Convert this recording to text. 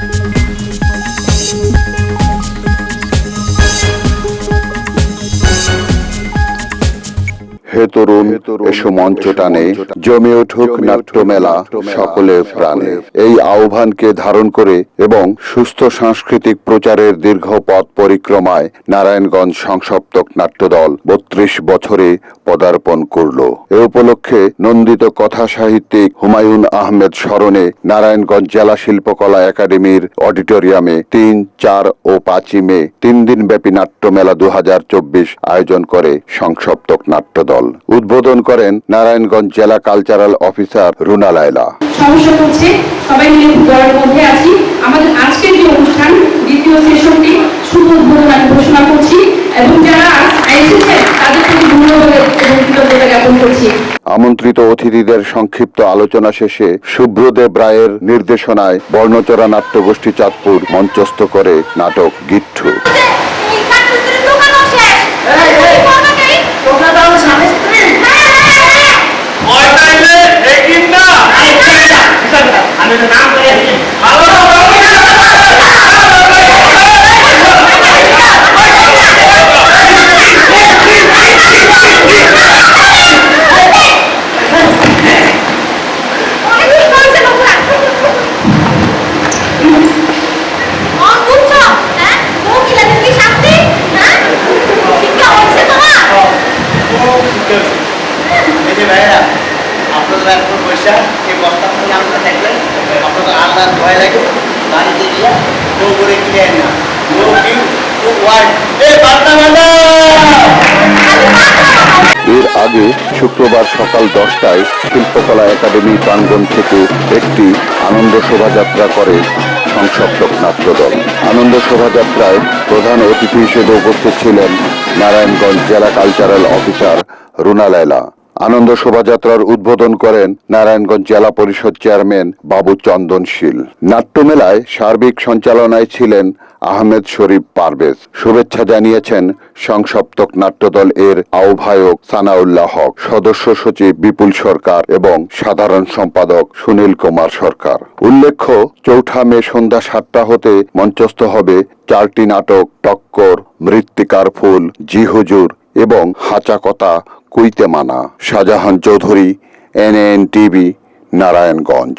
Thank you. হে তরুণ এসো মঞ্চ টানে জমে উঠুক নাট্যমেলা সকলের প্রাণে। এই আহ্বানকে ধারণ করে এবং সুস্থ সাংস্কৃতিক প্রচারের দীর্ঘ পথ পরিক্রমায় নারায়ণগঞ্জ সংসপ্তক নাট্যদল বত্রিশ বছরে পদার্পণ করল। এ উপলক্ষে নন্দিত কথা সাহিত্যিক হুমায়ুন আহমেদ স্মরণে নারায়ণগঞ্জ জেলা শিল্পকলা একাডেমির অডিটোরিয়ামে তিন চার ও পাঁচই মে তিন দিন ব্যাপী নাট্যমেলা দু হাজার চব্বিশ আয়োজন করে সংসপ্তক নাট্যদল। উদ্বোধন করেন নারায়ণগঞ্জ জেলা কালচারাল অফিসার রুনা লায়লা সমস্যা হচ্ছে সবাই মিলে মধ্যে আছি আমাদের আজকের যে অনুষ্ঠান দ্বিতীয় সেশনটি শুভ উদ্বোধন আমি ঘোষণা করছি এবং যারা তাদের প্রতি ধন্যবাদ এবং কৃতজ্ঞতা জ্ঞাপন করছি আমন্ত্রিত অতিথিদের সংক্ষিপ্ত আলোচনা শেষে শুভ্রদেব রায়ের নির্দেশনায় বর্ণচরা নাট্যগোষ্ঠী চাঁদপুর মঞ্চস্থ করে নাটক গিট্টু এর আগে শুক্রবার সকাল দশটায় শিল্পকলা একাডেমি প্রাঙ্গণ থেকে একটি আনন্দ শোভাযাত্রা করে সংসপ্তক নাট্যদল আনন্দ শোভাযাত্রায় প্রধান অতিথি হিসেবে উপস্থিত ছিলেন নারায়ণগঞ্জ জেলা কালচারাল অফিসার রুনা লায়লা। আনন্দ শোভাযাত্রার উদ্বোধন করেন নারায়ণগঞ্জ জেলা পরিষদ চেয়ারম্যান বাবু চন্দনশীল নাট্যমেলায় সার্বিক সঞ্চালনায় ছিলেন আহমেদ শরীফ পারভেজ। শুভেচ্ছা জানিয়েছেন সংসপ্তক নাট্যদল এর আহ্বায়ক সানাউল্লাহ হক, সদস্য সচিব বিপুল সরকার এবং সাধারণ সম্পাদক সুনীল কুমার সরকার। উল্লেখ্য, চৌঠা মে সন্ধ্যা সাতটা হতে মঞ্চস্থ হবে চারটি নাটক, টক্কর, মৃত্তিকার ফুল, জি হুজুর এবং হাচাকতা কুইতে মানা শাহজাহান চৌধুরী এনএন টিভি নারায়ণগঞ্জ।